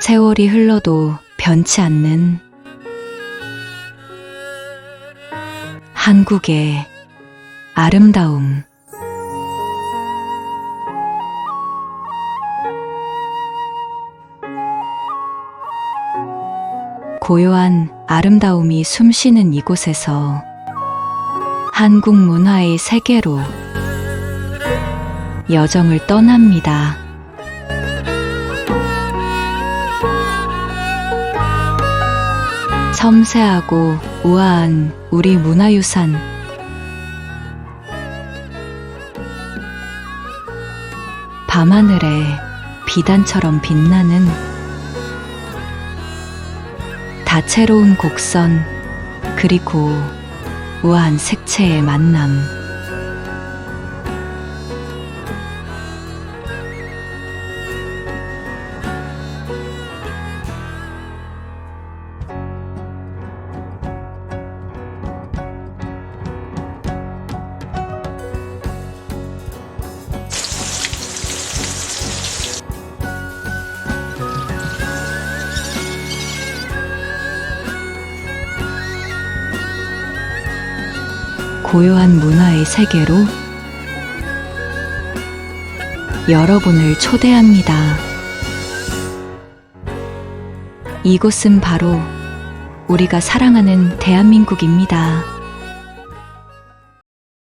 세월이 흘러도 변치 않는 한국의 아름다움. 고요한 아름다움이 숨쉬는 이곳에서 한국 문화의 세계로 여정을 떠납니다. 섬세하고 우아한 우리 문화유산. 밤하늘에 비단처럼 빛나는 다채로운 곡선, 그리고 우아한 색채의 만남. 고요한 문화의 세계로 여러분을 초대합니다. 이곳은 바로 우리가 사랑하는 대한민국입니다.